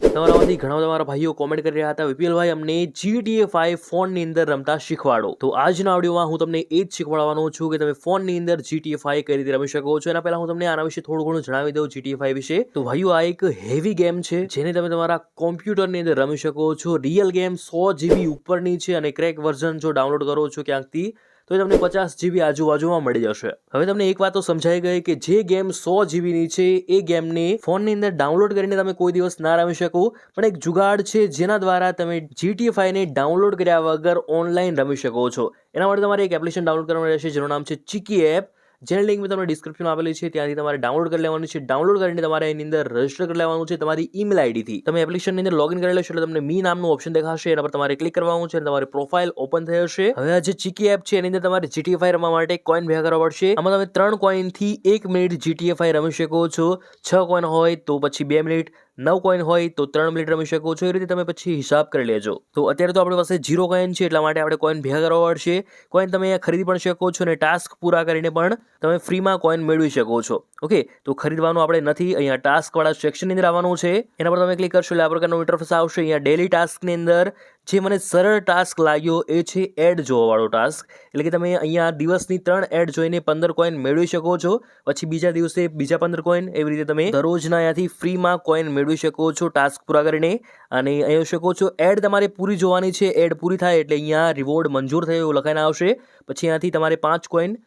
તમારામાંથી ઘણા બધા મારા ભાઈઓ કોમેન્ટ કરી રહ્યા હતા. વિપીએલભાઈ અમને જીટીએ ફાઈવ ફોનની અંદર રમતા શીખવાડો. તો આજના ઓડિયોમાં હું તમને એ જ શીખવાડવાનો છું કે તમે ફોનની અંદર જીટીએ ફાઈવ કઈ રીતે રમી શકો છો. એના પહેલા હું તમને આના વિશે થોડું ઘણું જણાવી દઉં જીટીએ ફાઈવ વિશે. તો ભાઈઓ, આ એક હેવી ગેમ છે, જેને તમે તમારા કોમ્પ્યુટરની અંદર રમી શકો છો. રિયલ ગેમ સો જીબી ઉપરની છે અને ક્રેક વર્ઝન જો ડાઉનલોડ કરો છો ક્યાંકથી તો એ તમને પચાસ જીબી આજુબાજુમાં મળી જશે. હવે તમને એક વાત તો સમજાઈ ગઈ કે જે ગેમ સો જીબીની છે, એ ગેમને ફોનની અંદર ડાઉનલોડ કરીને તમે કોઈ દિવસ ના રમી શકો. પણ એક જુગાડ છે જેના દ્વારા તમે જીટી ફાઈને ડાઉનલોડ કર્યા વગર ઓનલાઈન રમી શકો છો. એના માટે તમારે એક એપ્લિકેશન ડાઉનલોડ કરવાનું રહેશે, જેનું નામ છે ચીકી એપ જેની લિંક મેં તમને ડિસ્ક્રિપ્શનમાં આપેલી છે, ત્યાંથી તમારે ડાઉનલોડ કરી લેવાનું છે. ડાઉનલોડ કરીને તમારે એની અંદર રજિસ્ટર કરી લેવાનું છે, તમારી ઈમેલ આઈડીથી તમે એપ્લિકેશનની અંદર લોગિન કરી લેશો એટલે તમને મી નામનું ઓપ્શન દેખાશે, એના પર તમારે ક્લિક કરવાનું છે અને તમારી પ્રોફાઇલ ઓપન થઈ હશે હવે આ જે ચીકી એપ છે, એની અંદર તમારે જીટીએફઆઈ રમવા માટે કોઈન ભેગા કરવા પડશે. આમાં તમે ત્રણ કોઈનથી એક મિનિટ જીટીએ ફાઈ રમી શકો છો. છ કોઈન હોય તો પછી બે મિનિટ નવ કોઈન હોય તો ત્રણ મિનિટ રમી શકો છો એ રીતે તમે પછી હિસાબ કરી લેજો. તો અત્યારે તો આપણી પાસે ઝીરો કોઈન છે, એટલા માટે આપણે કોઈન ભેગા કરવા પડશે. કોઈન તમે અહીંયા ખરીદી પણ શકો છો અને ટાસ્ક પૂરા કરીને પણ તમે ફ્રીમાં કોઈન મેળવી શકો છો. ઓકે તો ખરીદવાનું આપણે નથી, અહીંયા ટાસ્કવાળા સેક્શનની અંદર આવવાનું છે. એના પર તમે ક્લિક કરશો એટલે આ પ્રકારનો ઇન્ટરફેસ આવશે અહીંયા ડેલી ટાસ્કની અંદર જે મને સરળ ટાસ્ક લાગ્યો એ છે એડ જોવાવાળો ટાસ્ક. એટલે કે તમે અહીંયા દિવસની ત્રણ એડ જોઈને પંદર કોઈન મેળવી શકો છો. પછી બીજા દિવસે બીજા પંદર કોઈન એવી રીતે તમે દરરોજના અહીંયાથી ફ્રીમાં કોઈન મેળવી શકો છો ટાસ્ક પૂરા કરીને. અને અહીંયા શકો છો એડ તમારે પૂરી જોવાની છે. એડ પૂરી થાય એટલે અહીંયા રિવોર્ડ મંજૂર થયો એવું લખાઈને આવશે. પછી અહીંયાથી તમારે પાંચ કોઈન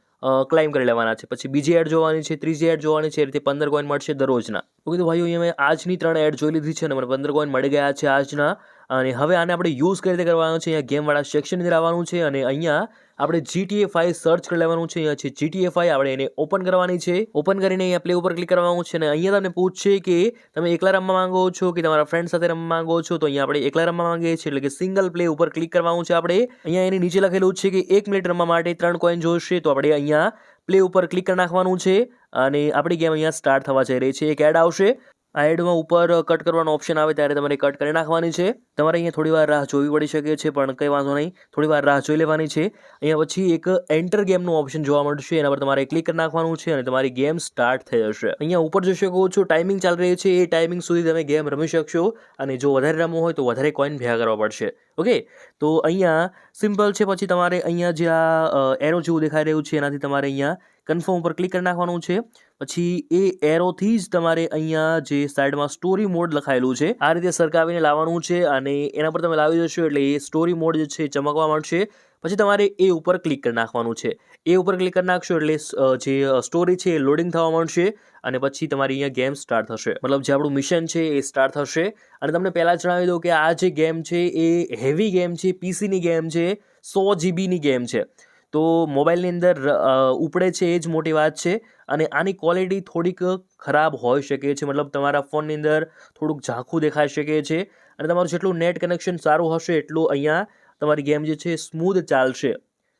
ક્લાઇમ કરી લેવાના છે. પછી બીજી એડ જોવાની છે, ત્રીજી એડ જોવાની છે. એ રીતે પંદર કોઈન મળશે દરરોજના. ઓકે, તો ભાઈઓ મેં આજની ત્રણ એડ જોઈ લીધી છે અને મને પંદર કોઈન મળી ગયા છે આજના. અને હવે આને આપણે યુઝ કઈ રીતે કરવાનો છે? અહીંયા ગેમવાળા સેક્શનની અંદર આવવાનું છે અને અહીંયા આપણે જીટીએ ફાઈવ સર્ચ કરી લેવાનું છે. અહીંયા છે જીટીએ ફાઈવ આપણે એને ઓપન કરવાની છે. ઓપન કરીને અહીંયા પ્લે ઉપર ક્લિક કરવાનું છે અને અહીંયા તમને પૂછશે કે તમે એકલા રમવા માંગો છો કે તમારા ફ્રેન્ડ સાથે રમવા માંગો છો, તો અહીંયા આપણે એકલા રમવા માંગીએ છીએ. એટલે કે સિંગલ પ્લે ઉપર ક્લિક કરવાનું છે આપણે. અહીંયા એની નીચે લખેલું છે કે એક મિનિટ રમવા માટે ત્રણ કોઈન જોઈશે તો આપણે અહીંયા પ્લે ઉપર ક્લિક કરી નાખવાનું છે. અને આપણી ગેમ અહીંયા સ્ટાર્ટ થવા જઈ રહી છે. એક એડ આવશે. આ એડમાં ઉપર કટ કરવાનો ઓપ્શન આવે ત્યારે તમારે કટ કરી નાખવાની છે. તમારે અહીંયા થોડી વાર રાહ જોવી પડી શકે છે, પણ કંઈ વાંધો નહીં. થોડી વાર રાહ જોઈ લેવાની છે. અહીંયા પછી એક એન્ટર ગેમનું ઓપ્શન જોવા મળશે. એના પર તમારે ક્લિક કરી નાખવાનું છે અને તમારી ગેમ સ્ટાર્ટ થઈ જશે. અહીંયા ઉપર જોઈ શકો છો ટાઈમિંગ ચાલી રહી છે. એ ટાઈમિંગ સુધી તમે ગેમ રમી શકશો અને જો વધારે રમવું હોય તો વધારે કોઈન ભેગા કરવા પડશે. ઓકે તો અહીંયા સિમ્પલ છે. પછી તમારે અહીંયા જે આ એરો જેવું દેખાઈ રહ્યું છે, એનાથી તમારે અહીંયા કન્ફર્મ ઉપર ક્લિક કરી નાખવાનું છે. પછી એ એરોથી જ તમારે અહીંયા જે સાઈડમાં સ્ટોરી મોડ લખાયેલું છે, આ રીતે સરકાવીને લાવવાનું છે અને એના પર તમે લાવી જશો એટલે એ સ્ટોરી મોડ જે છે ચમકવા માંડશે. પછી તમારે એ ઉપર ક્લિક કરી નાખવાનું છે. એ ઉપર ક્લિક કરી નાખશો એટલે જે સ્ટોરી છે એ લોડિંગ થવા માંડશે અને પછી તમારી અહીંયા ગેમ સ્ટાર્ટ થશે. મતલબ જે આપણું મિશન છે એ સ્ટાર્ટ થશે. અને તમને પહેલાં જણાવી દઉં કે આ જે ગેમ છે એ હેવી ગેમ છે પીસીની ગેમ છે, સો જીબીની ગેમ છે. તો મોબાઈલની અંદર ઉપડે છે એ જ મોટી વાત છે અને આની ક્વોલિટી થોડીક ખરાબ હોઈ શકે છે. મતલબ તમારા ફોનની અંદર થોડુંક ઝાંખું દેખાઈ શકે છે અને તમારું જેટલું નેટ કનેક્શન સારું હશે, એટલું અહીંયા તમારી ગેમ જે છે સ્મૂધ ચાલશે.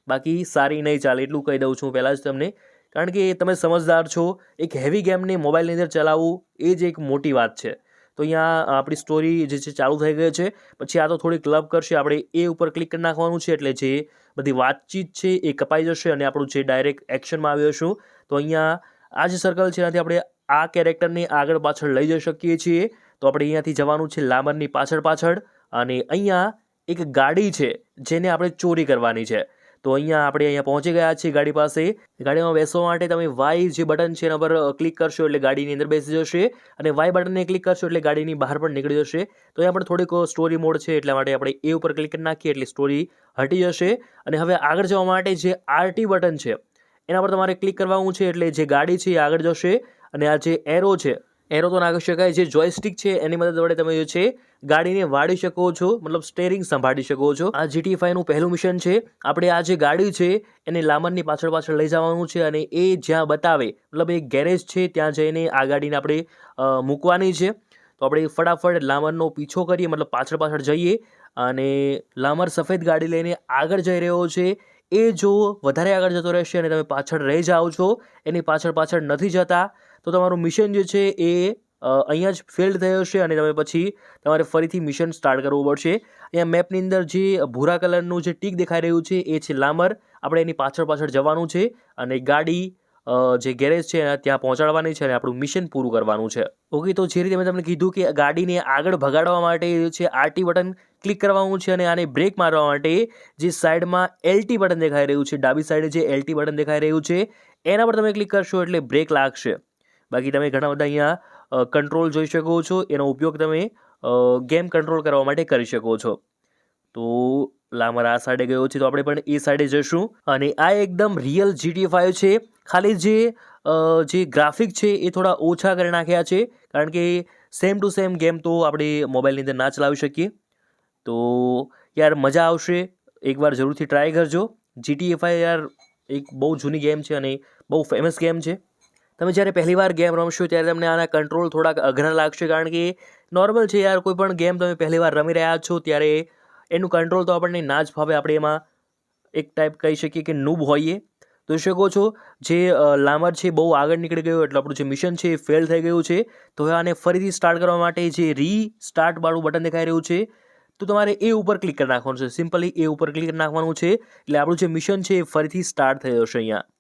બાકી સારી નહીં ચાલે, એટલું કહી દઉં છું પહેલાં જ તમને. કારણ કે તમે સમજદાર છો, એક હેવી ગેમને મોબાઈલની અંદર ચલાવવું એ જ એક મોટી વાત છે. તો અહીંયા આપણી સ્ટોરી જે છે ચાલુ થઈ ગઈ છે. પછી આ તો થોડીક ક્લબ કરશે. આપણે એ ઉપર ક્લિક કરી નાખવાનું છે એટલે જે બધી વાતચીત છે એ કપાઈ જશે અને આપણું જે ડાયરેક્ટ એક્શનમાં આવી જશું તો અહીંયા આ જે સર્કલ છે એનાથી આપણે આ કેરેક્ટરને આગળ પાછળ લઈ જઈ શકીએ છીએ. તો આપણે અહીંયાથી જવાનું છે લાંબરની પાછળ પાછળ અને અહીંયા એક ગાડી છે જેને આપણે ચોરી કરવાની છે. તો અહીંયા આપણે અહીંયા પહોંચી ગયા છીએ ગાડી પાસે. ગાડીમાં બેસવા માટે તમે વાય જે બટન છે એના પર ક્લિક કરશો એટલે ગાડીની અંદર બેસી જશે અને વાય બટનને ક્લિક કરશો એટલે ગાડીની બહાર પણ નીકળી જશે. તો અહીંયા પણ થોડીક સ્ટોરી મોડ છે એટલા માટે આપણે એ ઉપર ક્લિક નાખીએ એટલે સ્ટોરી હટી જશે. અને હવે આગળ જવા માટે જે આરટી બટન છે, એના પર તમારે ક્લિક કરવાનું છે એટલે જે ગાડી છે એ આગળ જશે અને આ જે એરો છે એરો તો નાખી શકાય જે જોયસ્ટિક છે, એની મદદ વડે તમે જે છે, ગાડીને વાળી શકો છો, મતલબ સ્ટેરિંગ સંભાળી શકો છો. આ જીટી ફાઈવનું પહેલું મિશન છે, આપણે આ જે ગાડી છે, એને લામનની પાછળ પાછળ લઈ જવાનું છે અને એ જ્યાં બતાવે, મતલબ એ ગેરેજ છે, ત્યાં જઈને આ ગાડીને આપણે મૂકવાની છે. તો આપણે ફટાફટ લામરનો પીછો કરીએ, મતલબ પાછળ પાછળ જઈએ અને લામર સફેદ ગાડી લઈને આગળ જઈ રહ્યો છે. એ જો વધારે આગળ જતો રહેશે અને તમે પાછળ રહી જાઓ છો, એની પાછળ પાછળ નથી જતા તો તમારું મિશન જે છે એ અહીંયા જ ફેલ્ડ થયો છે અને તમે પછી તમારે ફરીથી મિશન સ્ટાર્ટ કરવું પડશે. અહીંયા મેપની અંદર જે ભૂરા કલરનું જે ટીક દેખાઈ રહ્યું છે એ છે લામર. આપણે એની પાછળ પાછળ જવાનું છે અને ગાડી જે ગેરેજ છે ત્યાં પહોંચાડવાની છે અને આપણું મિશન પૂરું કરવાનું છે. ઓકે, તો જે રીતે મેં તમને કીધું કે ગાડીને આગળ ભગાડવા માટે છે આરટી બટન ક્લિક કરવાનું છે અને આને બ્રેક મારવા માટે જે સાઈડમાં એલટી બટન દેખાઈ રહ્યું છે, ડાબી સાઈડે જે એલટી બટન દેખાઈ રહ્યું છે, એના પર તમે ક્લિક કરશો એટલે બ્રેક લાગશે. બાકી તમે ઘણા બધા અહીંયા કંટ્રોલ જોઈ શકો છો. એનો ઉપયોગ તમે ગેમ કંટ્રોલ કરવા માટે કરી શકો છો. તો લામર આ સાઈડે ગયો છે. તો આપણે પણ એ સાઈડે જઈશું. અને આ એકદમ રિયલ જીટી ફાઇવ છે. ખાલી જે જે ગ્રાફિક છે એ થોડા ઓછા કરી નાખ્યા છે. કારણ કે સેમ ટુ સેમ ગેમ તો આપણે મોબાઈલની અંદર ના ચલાવી શકીએ. તો યાર મજા આવશે. એકવાર જરૂરથી ટ્રાય કરજો. જીટી ફાઈવ યાર એક બહુ જૂની ગેમ છે અને બહુ ફેમસ ગેમ છે. તમે જ્યારે પહેલીવાર ગેમ રમશો ત્યારે તમને આના કંટ્રોલ થોડાક અઘરા લાગશે કારણ કે નોર્મલ છે યાર, કોઈ પણ ગેમ તમે પહેલીવાર રમી રહ્યા છો ત્યારે એનું કંટ્રોલ તો આપણને ના જ ફાવે. આપણે એમાં એક ટાઈપ કહી શકીએ કે નૂબ હોઈએ. તો શકો છો? જે લામર છે બહુ આગળ નીકળી ગયો, એટલે આપણું જે મિશન છે એ ફેલ થઈ ગયું છે. તો હવે આને ફરીથી સ્ટાર્ટ કરવા માટે જે રી સ્ટાર્ટવાળું બટન દેખાઈ રહ્યું છે, તો તમારે એ ઉપર ક્લિક કરી નાખવાનું છે. સિમ્પલી એ ઉપર ક્લિક નાખવાનું છે. એટલે આપણું જે મિશન છે એ ફરીથી સ્ટાર્ટ થઈ જશે અહીંયા. જોઈ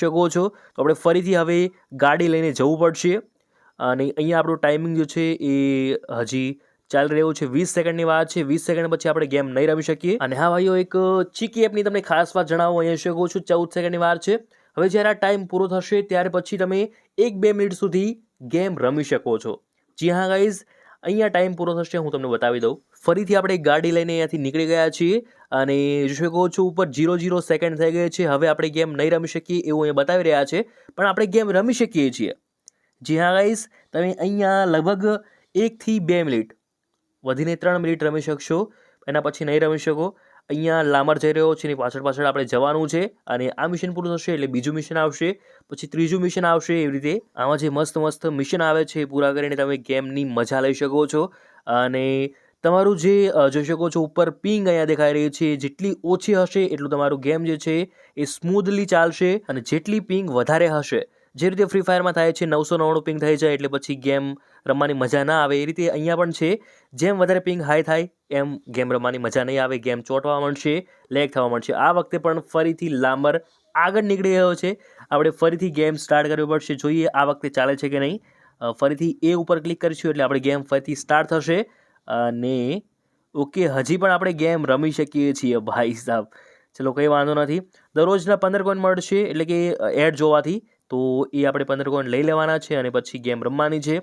શકો છો, તો આપણે ફરીથી હવે ગાડી લઈને જવું પડશે. અને અહીંયા આપણું ટાઈમિંગ જે છે એ હજી ચાલી રહ્યું છે. વીસ સેકન્ડની વાત છે. વીસ સેકન્ડ પછી આપણે ગેમ નહીં રમી શકીએ. અને હા ભાઈઓ, એક ચીકી એપની તમને ખાસ વાત જણાવો, અહીંયા શકો છો. ચૌદ સેકન્ડની વાર છે. હવે જ્યારે આ ટાઈમ પૂરો થશે, ત્યારે પછી તમે એક બે મિનિટ સુધી ગેમ રમી શકો છો. જી હા ગાઈઝ અહીંયા ટાઈમ પૂરો થશે, હું તમને બતાવી દઉં. ફરીથી આપણે ગાડી લઈને અહીંયાથી નીકળી ગયા છીએ અને જોઈ શકો છો, ઉપર જીરો જીરો સેકન્ડ થઈ ગઈ છે. હવે આપણે ગેમ નહીં રમી શકીએ એવું અહીંયા બતાવી રહ્યા છે. પણ આપણે ગેમ રમી શકીએ છીએ. જી હા ગાઈસ તમે અહીંયા લગભગ એકથી બે મિનિટ, વધીને ત્રણ મિનિટ રમી શકશો. એના પછી નહીં રમી શકો. અહીંયા લામર જઈ રહ્યો છે એની પાછળ પાછળ આપણે જવાનું છે અને આ મિશન પૂરું થશે એટલે બીજું મિશન આવશે. પછી ત્રીજું મિશન આવશે એવી રીતે. આમાં જે મસ્ત મસ્ત મિશન આવે છે એ પૂરા કરીને તમે ગેમની મજા લઈ શકો છો. અને તમારું જે જોઈ શકો છો, ઉપર પિંગ અહીંયા દેખાઈ રહી છે, જેટલી ઓછી હશે એટલું તમારું ગેમ જે છે એ સ્મૂધલી ચાલશે અને જેટલી પિંગ વધારે હશે, જે રીતે ફ્રી ફાયરમાં થાય છે, નવસો નવ્વાણું પિંગ થઈ જાય એટલે પછી ગેમ રમવાની મજા ના આવે, એ રીતે અહીંયા પણ છે, જેમ વધારે પિંગ હાઈ થાય, એમ ગેમ રમવાની મજા નહીં આવે, ગેમ ચોંટવા મળશે લેગ થવા મળશે આ વખતે પણ ફરીથી લાંબર આગળ નીકળી રહ્યો છે, આપણે ફરીથી ગેમ સ્ટાર્ટ કરવી પડશે, જોઈએ આ વખતે ચાલે છે કે નહીં ફરીથી એ ઉપર ક્લિક કરીશું એટલે આપણે ગેમ ફરીથી સ્ટાર્ટ થશે અને ઓકે, હજી પણ આપણે ગેમ રમી શકીએ છીએ ભાઈ સાહેબ ચલો, કંઈ વાંધો નથી. દરરોજના પંદર કોઈન મળશે, એટલે કે એડ જોવાથી, તો એ આપણે પંદર કોઈન લઈ લેવાના છે અને પછી ગેમ રમવાની છે.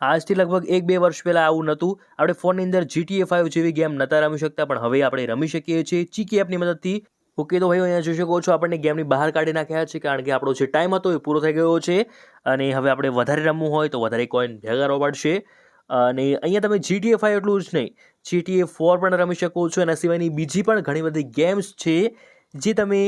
આજથી લગભગ એક બે વર્ષ પહેલાં આવું નહોતું. આપણે ફોનની અંદર જીટીએ ફાઇવ જેવી ગેમ નહોતા રમી શકતા, પણ હવે આપણે રમી શકીએ છીએ. ચીકી એપની મદદથી. ઓકે, તો ભાઈ અહીંયા જોઈ શકો છો, આપણને ગેમની બહાર કાઢી નાખ્યા છે, કારણ કે આપણો જે ટાઈમ હતો એ પૂરો થઈ ગયો છે. અને હવે આપણે વધારે રમવું હોય તો વધારે કોઈન ભેગા પડશે. અને અહીંયા તમે જીટીએ ફાઈવ એટલું જ નહીં જીટીએ ફોર પણ રમી શકો છો. એના સિવાયની બીજી પણ ઘણી બધી ગેમ્સ છે જે તમે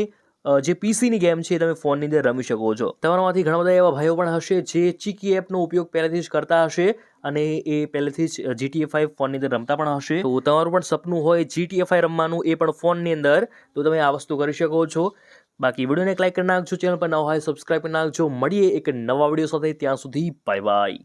જે પીસીની ગેમ છે તમે ફોનની અંદર રમી શકો છો. તમારામાંથી ઘણા બધા એવા ભાઈઓ પણ હશે જે ચીકી એપનો ઉપયોગ પહેલેથી જ કરતા હશે અને એ પહેલેથી જ જીટીએ ફાઈવ ફોનની અંદર રમતા પણ હશે. તો તમારું પણ સપનું હોય જીટીએ ફાઈવ રમવાનું એ પણ ફોનની અંદર, તો તમે આ વસ્તુ કરી શકો છો. બાકી વિડીયોને એક લાઈક કરી નાખજો, ચેનલ પર નવા હોય સબસ્ક્રાઈબ કરી નાખજો. મળીએ એક નવા વીડિયો સાથે, ત્યાં સુધી બાય બાય